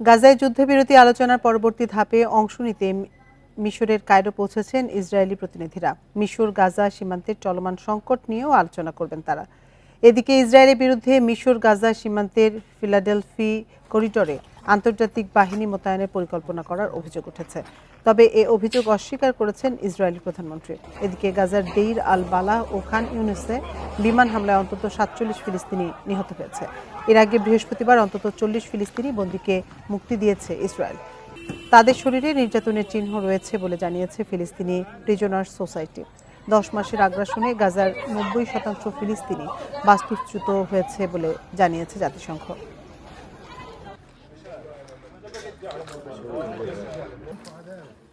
গাজায় যুদ্ধবিরতি আলোচনার পরবর্তী ধাপে অংশ নিতে মিশরের কায়রো পৌঁছেছেন ইসরায়েলি প্রতিনিধিরা। মিশর গাজা সীমান্তের চলমান সংকট নিয়েও আলোচনা করবেন তারা। এদিকে ইসরায়েলের বিরুদ্ধে মিশর গাজা সীমান্তের ফিলাডেলফি করিডোরে আন্তর্জাতিক বাহিনী মোতায়েনের পরিকল্পনা করার অভিযোগ উঠেছে। তবে এ অভিযোগ অস্বীকার করেছেন ইসরায়েলি প্রধানমন্ত্রী। এদিকে গাজার দেইর আল বালা ও খান ইউনিসে বিমান হামলায় অন্তত সাতচল্লিশ ফিলিস্তিনি নিহত হয়েছে। এর আগে বৃহস্পতিবার অন্তত চল্লিশ ফিলিস্তিনি বন্দীকে মুক্তি দিয়েছে ইসরায়েল। তাদের শরীরে নির্যাতনের চিহ্ন রয়েছে বলে জানিয়েছে ফিলিস্তিনি প্রিজনার্স সোসাইটি। দশ মাসের আগ্রাসনে গাজার নব্বই শতাংশ ফিলিস্তিনি বাস্তুচ্যুত হয়েছে বলে জানিয়েছে জাতিসংঘ। Yeah, I don't know about that.